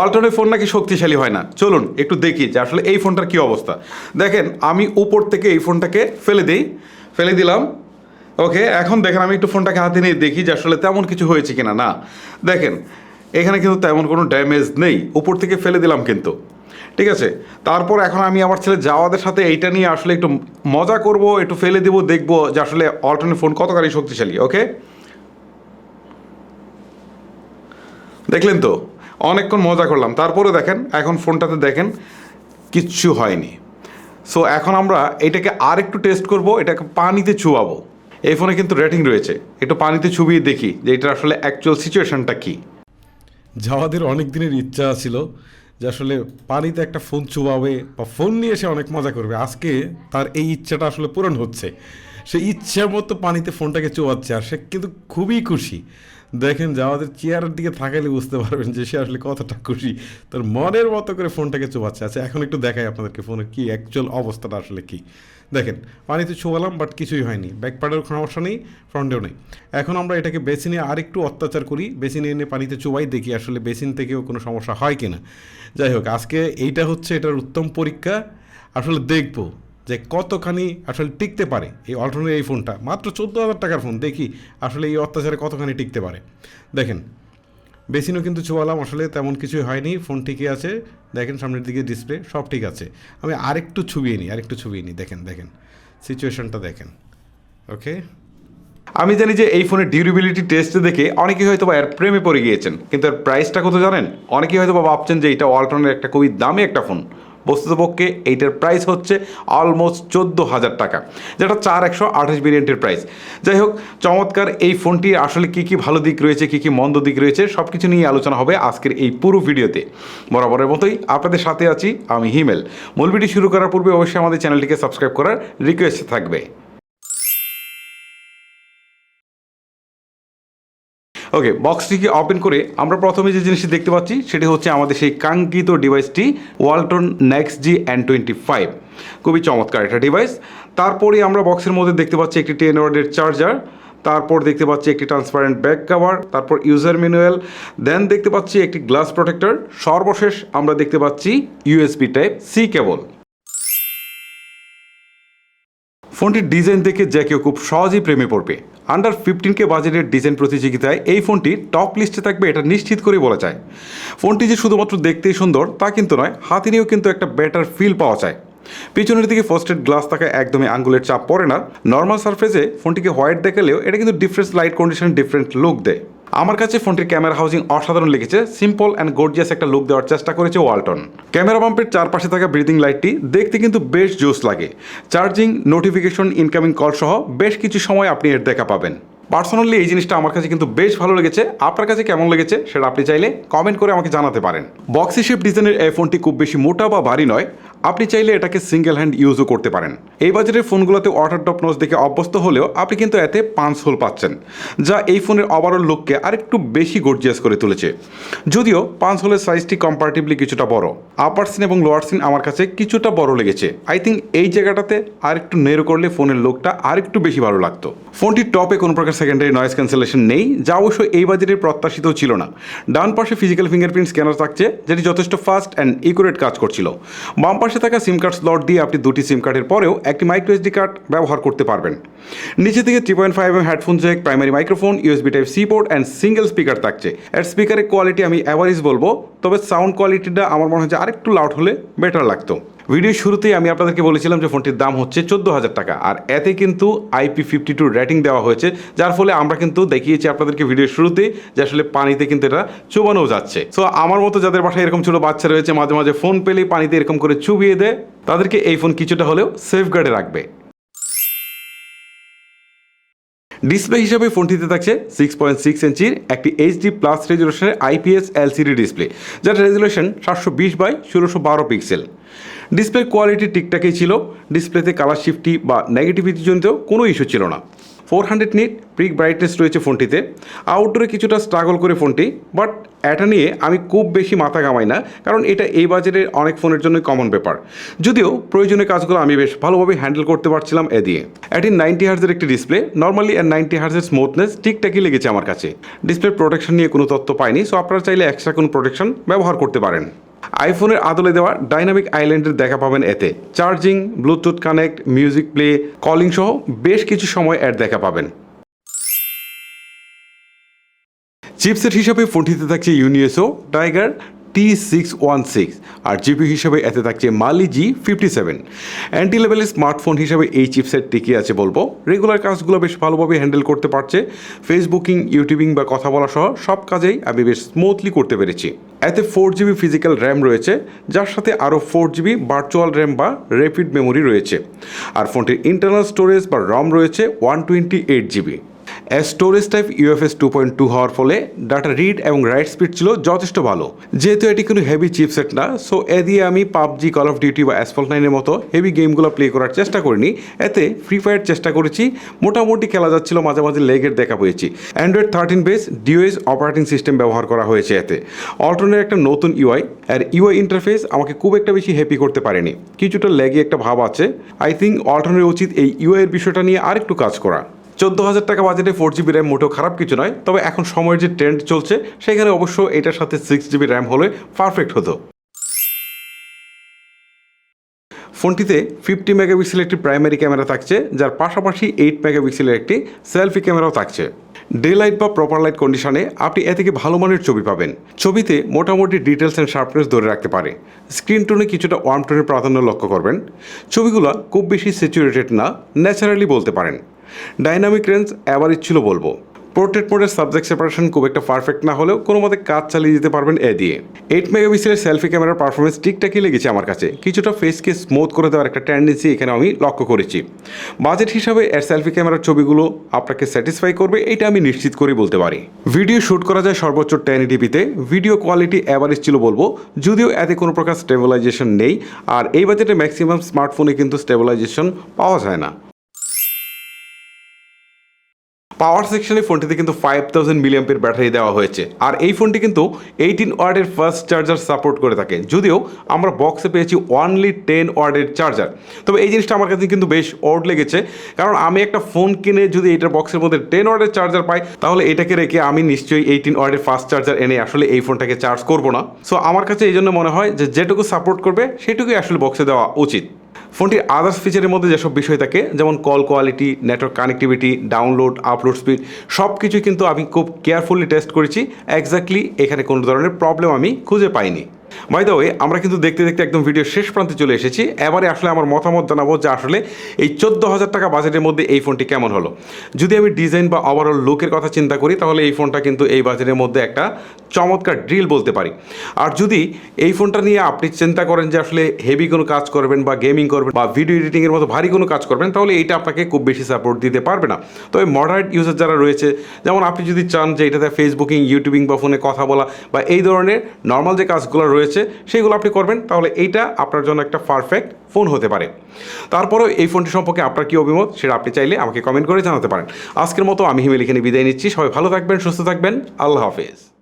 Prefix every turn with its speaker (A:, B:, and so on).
A: Alternate phone নাকি শক্তিশালী হয় না? চলুন, একটু দেখি যে আসলে এই ফোনটার কী অবস্থা। দেখেন, আমি উপর থেকে এই ফোনটাকে ফেলে দিই, ফেলে দিলাম। ওকে, এখন দেখেন, আমি একটু ফোনটাকে হাতে নিয়ে দেখি যে আসলে তেমন কিছু হয়েছে কিনা। না, দেখেন, এখানে কিন্তু তেমন কোনো ড্যামেজ নেই। উপর থেকে ফেলে দিলাম কিন্তু। ঠিক আছে? তারপর এখন আমি আমার ছেলে যাওয়াদের সাথে এইটা নিয়ে আসলে একটু মজা করব, একটু ফেলে দেবো, দেখব যে আসলে অল্টারনেট ফোন কতখানি শক্তিশালী। ওকে? দেখলেন তো? অনেকক্ষণ মজা করলাম। তারপরে দেখেন, এখন ফোনটাতে দেখেন, কিচ্ছু হয়নি। সো এখন আমরা এটাকে আর একটু টেস্ট করব, এটাকে পানিতে চুয়াবো এই ফোনে কিন্তু রেটিং রয়েছে। একটু পানিতে ছুবিয়ে দেখি যে এটার আসলে অ্যাকচুয়াল সিচুয়েশনটা কী।
B: যাওয়াদের অনেক দিনের ইচ্ছা ছিল যে আসলে পানিতে একটা ফোন চুবাবে বা ফোন নিয়ে এসে অনেক মজা করবে। আজকে তার এই ইচ্ছাটা আসলে পূরণ হচ্ছে। সে ইচ্ছার মতো পানিতে ফোনটাকে চুবাচ্ছে আর সে কিন্তু খুবই খুশি। দেখেন যাওয়াদের চেয়ারের দিকে থাকালে বুঝতে পারবেন যে সে আসলে কতটা খুশি। তার মনের মতো করে ফোনটাকে চুবাচ্ছে। আচ্ছা এখন একটু দেখাই আপনাদেরকে ফোনের কি অ্যাকচুয়াল অবস্থাটা আসলে কি। দেখেন, পানিতে ছোয়ালাম বাট কিছুই হয়নি। ব্যাক প্যাডের সমস্যা নেই, ফ্রন্টেও নেই। এখন আমরা এটাকে বেসিনে আরেকটু অত্যাচার করি বেসিনে এনে পানিতে চুবাই, দেখি আসলে বেসিন থেকেও কোনো সমস্যা হয় কিনা। যাই হোক, আজকে এইটা হচ্ছে এটার উত্তম পরীক্ষা। আসলে দেখব। যে কতখানি আসলে টিকতে পারে এই অল্টারনেট এই ফোনটা মাত্র চোদ্দ হাজার টাকার ফোন দেখি আসলে এই অত্যাচারে কতখানি টিকতে পারে। দেখেন বেসিনও কিন্তু চোয়ালাম আসলে তেমন কিছুই হয়নি ফোন ঠিকই আছে। দেখেন সামনের দিকে ডিসপ্লে সব ঠিক আছে। আমি আরেকটু ছুবিয়ে নিই, আরেকটু ছুবিয়ে নিই, দেখেন দেখেন। সিচুয়েশনটা দেখেন ওকে
A: আমি জানি যে এই ফোনের ডিউরেবিলিটি টেস্ট দেখে অনেকেই হয়তো বা এর প্রেমে পড়ে গিয়েছেন, কিন্তু এর প্রাইসটা কত জানেন? অনেকেই হয়তো বা ভাবছেন যে এটা অল্টনের একটা খুবই দামি একটা ফোন বস্তুতপক্ষে এইটার প্রাইস হচ্ছে অলমোস্ট চোদ্দ হাজার টাকা, যেটা চার একশো আঠাশ ভেরিয়েন্টের প্রাইস যাই হোক, চমৎকার এই ফোনটি আসলে কী কী ভালো দিক রয়েছে, কী কী মন্দ দিক রয়েছে সব কিছু নিয়ে আলোচনা হবে আজকের এই পুরো ভিডিওতে। বরাবরের মতোই আপনাদের সাথে আছি আমি হিমেল। মূল ভিডিও শুরু করার পূর্বে অবশ্যই আমাদের চ্যানেলটিকে সাবস্ক্রাইব করার রিকোয়েস্ট থাকবে। ওকে বক্সটিকে ওপেন করে আমরা প্রথমে যে জিনিসটি দেখতে পাচ্ছি, সেটি হচ্ছে আমাদের সেই কাঙ্ক্ষিত ডিভাইসটি Walton next G and twenty five খুবই চমৎকার একটা ডিভাইস তারপরে আমরা বক্সের মধ্যে দেখতে পাচ্ছি একটি টেন ওয়ার্ডের চার্জার তারপর দেখতে পাচ্ছি একটি ট্রান্সপারেন্ট ব্যাক কাভার তারপর ইউজার ম্যানুয়াল দেন দেখতে পাচ্ছি একটি গ্লাস প্রোটেক্টর সর্বশেষ আমরা দেখতে পাচ্ছি ইউএসবি টাইপ সি কেবল ফোনটির ডিজাইন দেখে যে কেউ খুব সহজেই প্রেমে পড়বে। আন্ডার ফিফটিন কে বাজেটের ডিজাইন প্রতিযোগিতায় এই ফোনটি টপ লিস্টে থাকবে এটা নিশ্চিত করে বলা যায়। ফোনটি যে শুধুমাত্র দেখতেই সুন্দর তা কিন্তু নয়, হাতে নিয়েও কিন্তু একটা বেটার ফিল পাওয়া যায়। পিছনের দিকে ফোস্টেড গ্লাস থাকা একদমই আঙ্গুলের চাপ পড়ে না। নর্মাল সারফেসে ফোনটিকে হোয়াইট দেখালেও এটা কিন্তু different light condition different look দেয়। আমার কাছে ফোনটির ক্যামেরা হাউজিং অসাধারণ লেগেছে, সিম্পল অ্যান্ড গর্জিয়াস একটা লুক দেওয়ার চেষ্টা করেছে ওয়ালটন। ক্যামেরা পাম্পের চারপাশে থাকা ব্রিদিং লাইটটি দেখতে কিন্তু বেশ জোস লাগে। চার্জিং নোটিফিকেশন ইনকামিং কল সহ বেশ কিছু সময় আপনি এর দেখা পাবেন। পার্সোনালি এই জিনিসটা আমার কাছে কিন্তু বেশ ভালো লেগেছে। আপনার কাছে কেমন লেগেছে সেটা আপনি চাইলে কমেন্ট করে আমাকে জানাতে পারেন। বক্সি শেপ ডিজাইনের এই ফোনটি খুব বেশি মোটা বা ভারী নয়। আপনি চাইলে এটাকে সিঙ্গেল হ্যান্ড ইউজও করতে পারেন। এই বাজারের ফোনগুলোতে ওয়াটার টপ নোজ দেখে অভ্যস্ত হলেও আপনি কিন্তু এতে পাঁচ হোল পাচ্ছেন, যা এই ফোনের ওভারঅল লুককে আরেকটু বেশি গর্জিয়াস করে তুলেছে। যদিও পাঁচ হোলের সাইজটি কম্পারেটিভলি কিছুটা বড়। আপার সিন এবং লোয়ার সিন আমার কাছে কিছুটা বড় লেগেছে। আই থিঙ্ক এই জায়গাটাতে আরেকটু নেরো করলে ফোনের লুকটা আরেকটু বেশি ভালো লাগতো। ফোনটির টপে কোনো প্রকার সেকেন্ডারি নয়েজ ক্যান্সেলেশন নেই, যা অবশ্য এই বাজেটের প্রত্যাশিত ছিল না। ডান পাশে ফিজিক্যাল ফিঙ্গারপ্রিন্ট স্ক্যানার থাকছে, যেটি যথেষ্ট ফাস্ট অ্যান্ড ইকুরেট কাজ করছিল। বাম পাশে থাকা সিম কার্ড স্লট দিয়ে আপনি দুটি সিম কার্ডের পরেও একটি মাইক্রো এসডি কার্ড ব্যবহার করতে পারবেন। নিচে থেকে three point five M headphone jack primary microphone USB type C port and single speaker থাকছে। এর স্পিকারের কোয়ালিটি আমি অ্যাভারেজ বলব তবে সাউন্ড কোয়ালিটিটা আমার মনে হচ্ছে আরেকটু লাউড হলে বেটার লাগতো। ভিডিওর শুরুতেই আমি আপনাদেরকে বলেছিলাম যে ফোনটির দাম হচ্ছে চোদ্দ হাজার টাকা, আর এতে কিন্তু আইপি ফিফটি টু রেটিং দেওয়া হয়েছে, যার ফলে আমরা কিন্তু দেখিয়েছি আপনাদেরকে ভিডিওর শুরুতেই যে আসলে পানিতে কিন্তু এটা চুবানো যাচ্ছে। সো আমার মতো যাদের বাসায় এরকম ছোটো বাচ্চা রয়েছে, মাঝে মাঝে ফোন পেলেই পানিতে এরকম করে চুবিয়ে দেয়, তাদেরকে এই ফোন কিছুটা হলেও সেফগার্ডে রাখবে। ডিসপ্লে হিসাবে ফোনটিতে থাকছে সিক্স পয়েন্ট সিক্স ইঞ্চির একটি এইচডি প্লাস রেজুলেশনের আইপিএস এলসিডি ডিসপ্লে যার রেজুলেশন সাতশো বিশ বাই ষোলোশো বারো পিক্সেল ডিসপ্লে কোয়ালিটি ঠিকঠাকই ছিল ডিসপ্লেতে কালার শিফটি বা নেগেটিভিটি জনিত কোনো ইস্যু ছিল না। Four hundred nit peak brightness রয়েছে ফোনটিতে। আউটডোরে কিছুটা স্ট্রাগল করে ফোনটি বাট এটা নিয়ে আমি খুব বেশি মাথা ঘামাই না, কারণ এটা এই বাজারের অনেক ফোনের জন্যই কমন ব্যাপার। যদিও প্রয়োজনীয় কাজগুলো আমি বেশ ভালোভাবে হ্যান্ডেল করতে পারছিলাম এ দিয়ে। এটি নাইনটি হার্জের একটি ডিসপ্লে নর্মালি এর নাইনটি হার্জের স্মুথনেস ঠিকঠাকই লেগেছে আমার কাছে। ডিসপ্লে প্রোটেকশন নিয়ে কোনো তথ্য পাইনি সো আপনারা চাইলে এক্সট্রা কোনো প্রোটেকশন ব্যবহার করতে পারেন। আইফোনের আদলে দেওয়া ডাইনামিক আইল্যান্ডের দেখা পাবেন এতে। Charging, bluetooth connect, music play, calling সহ বেশ কিছু সময় অ্যাড দেখা পাবেন। চিপসেট হিসাবে ফোনটিতে থাকছে Unisoc, Tiger T six one six আর জিপি হিসেবে এতে থাকছে Mali G fifty seven entry লেভেলের স্মার্টফোন হিসাবে এই চিপসেট টিকে আছে বলব। রেগুলার কাজগুলো বেশ ভালোভাবে হ্যান্ডেল করতে পারছে। ফেসবুকিং ইউটিউবিং বা কথা বলা সহ সব কাজেই আমি বেশ স্মুথলি করতে পেরেছি। এতে ফোর জিবি ফিজিক্যাল র্যাম রয়েছে, যার সাথে আরও ফোর জিবি ভার্চুয়াল র্যাম বা র্যাপিড মেমোরি রয়েছে। আর ফোনটির ইন্টারনাল স্টোরেজ বা রম রয়েছে one twenty eight GB storage type UFS two point two হওয়ার ফলে ডাটা রিড এবং রাইট স্পিড ছিল যথেষ্ট ভালো। যেহেতু এটি কোনো হেভি চিপসেট না সো এ দিয়ে আমি পাবজি কল অফ ডিউটি বা অ্যাসফল নাইনের মতো হেভি গেমগুলো প্লে করার চেষ্টা করিনি। এতে ফ্রি ফায়ার চেষ্টা করেছি, মোটামুটি খেলা যাচ্ছিল, মাঝে মাঝে লেগের দেখা পেয়েছি। Android thirteen base DOS operating system ব্যবহার করা হয়েছে এতে। অল্টনের একটা নতুন ইউআই আর ইউআই ইন্টারফেস আমাকে খুব একটা বেশি হ্যাপি করতে পারেনি। কিছুটা লেগে একটা ভাব আছে। আই থিঙ্ক অল্টনের উচিত এই ইউআইয়ের বিষয়টা নিয়ে আরেকটু কাজ করা। চোদ্দ হাজার টাকা বাজেটে ফোর জিবি র্যাম মোটেও খারাপ কিছু নয়, তবে এখন সময়ের যে ট্রেন্ড চলছে, সেখানে অবশ্য এটার সাথে সিক্স জিবি র্যাম হলে পারফেক্ট হতো। ফোনটিতে ফিফটি মেগাপিক্সেলের একটি প্রাইমারি ক্যামেরা থাকছে, যার পাশাপাশি এইট মেগাপিক্সেলের একটি সেলফি ক্যামেরাও থাকছে। ডে লাইট বা প্রপার লাইট কন্ডিশনে আপনি এ থেকে ভালো মানের ছবি পাবেন। ছবিতে মোটামুটি ডিটেলস অ্যান্ড শার্পনেস ধরে রাখতে পারে। স্ক্রিন টোনে কিছুটা ওয়ার্ম টোনের প্রাধান্য লক্ষ্য করবেন। ছবিগুলো খুব বেশি স্যাচুরেটেড না ন্যাচারালি বলতে পারেন। ডাইনামিক রেঞ্জ অ্যাভারেজ ছিল বলব। পোর্ট্রেট মোডের সাবজেক্ট সেপারেশন খুব একটা পারফেক্ট না হলেও কোনো মতে কাজ চালিয়ে যেতে পারবেন এ দিয়ে। এইট মেগাপিক্সেলের সেলফি ক্যামেরার পারফরমেন্স ঠিকঠাকই লেগেছে আমার কাছে। কিছুটা ফেসকে স্মুথ করে দেওয়ার একটা টেন্ডেন্সি এখানে আমি লক্ষ্য করেছি। বাজেট হিসাবে এর সেলফি ক্যামেরার ছবিগুলো আপনাকে স্যাটিসফাই করবে, এটা আমি নিশ্চিত করে বলতে পারি। ভিডিও শ্যুট করা যায় সর্বোচ্চ টেন ডিপিতে ভিডিও কোয়ালিটি অ্যাভারেজ ছিল বলব, যদিও এতে কোনো প্রকার স্টেবিলাইজেশন নেই। আর এই বাজেটে ম্যাক্সিমাম স্মার্টফোনে কিন্তু স্টেবিলাইজেশন পাওয়া যায় না। পাওয়ার সেকশনে ফোনটিতে কিন্তু ফাইভ থাউজেন্ড মিলিয়াম্পের ব্যাটারি দেওয়া হয়েছে। আর এই ফোনটি কিন্তু এইটিন ওয়ার্ডের ফার্স্ট চার্জার সাপোর্ট করে থাকে। যদিও আমরা বক্সে পেয়েছি ওয়ানলি টেন ওয়ার্ডের চার্জার তবে এই জিনিসটা আমার কাছে কিন্তু বেশ ওড লেগেছে। কারণ আমি একটা ফোন কিনে যদি এটার বক্সের মধ্যে টেন ওয়ার্ডের চার্জার পাই, তাহলে এটাকে রেখে আমি নিশ্চয়ই এইটিন ওয়ার্ডের ফার্স্ট চার্জার এনে আসলে এই ফোনটাকে চার্জ করব না। সো আমার কাছে এই জন্য মনে হয় যে যেটুকু সাপোর্ট করবে, সেটুকুই আসলে বক্সে দেওয়া উচিত। ফোনটির আদার্স ফিচারের মধ্যে যেসব বিষয় থাকে, যেমন call quality network connectivity download upload speed সব কিছুই কিন্তু আমি খুব কেয়ারফুলি টেস্ট করেছি। এক্স্যাক্টলি এখানে কোনো ধরনের প্রবলেম আমি খুঁজে পাইনি। বাই দ্য ওয়ে আমরা কিন্তু দেখতে দেখতে একদম ভিডিও শেষ প্রান্তে চলে এসেছি। এবারে আসলে আমার মতামত জানাব যে আসলে এই চোদ্দ হাজার টাকা বাজেটের মধ্যে এই ফোনটি কেমন হলো। যদি আমি ডিজাইন বা ওভারঅল লুকের কথা চিন্তা করি, তাহলে এই ফোনটা কিন্তু এই বাজেটের মধ্যে একটা চমৎকার ড্রিল বলতে পারি। আর যদি এই ফোনটা নিয়ে আপনি চিন্তা করেন যে আসলে হেভি কোনো কাজ করবেন বা গেমিং করবেন বা ভিডিও এডিটিংয়ের মতো ভারী কোনো কাজ করবেন, তাহলে এইটা আপনাকে খুব বেশি সাপোর্ট দিতে পারবে না। তবে মডারেট ইউজার যারা রয়েছে, যেমন আপনি যদি চান যে এটাতে ফেসবুকিং ইউটিউবিং বা ফোনে কথা বলা বা এই ধরনের নর্মাল যে কাজগুলো রয়েছে সেইগুলো আপনি করবেন, তাহলে এইটা আপনার জন্য একটা পারফেক্ট ফোন হতে পারে। তারপরেও এই ফোনটি সম্পর্কে আপনার কী অভিমত, সেটা আপনি চাইলে আমাকে কমেন্ট করে জানাতে পারেন। আজকের মতো আমি হিমেল এখানে বিদায় নিচ্ছি। সবাই ভালো থাকবেন, সুস্থ থাকবেন। আল্লাহ হাফেজ।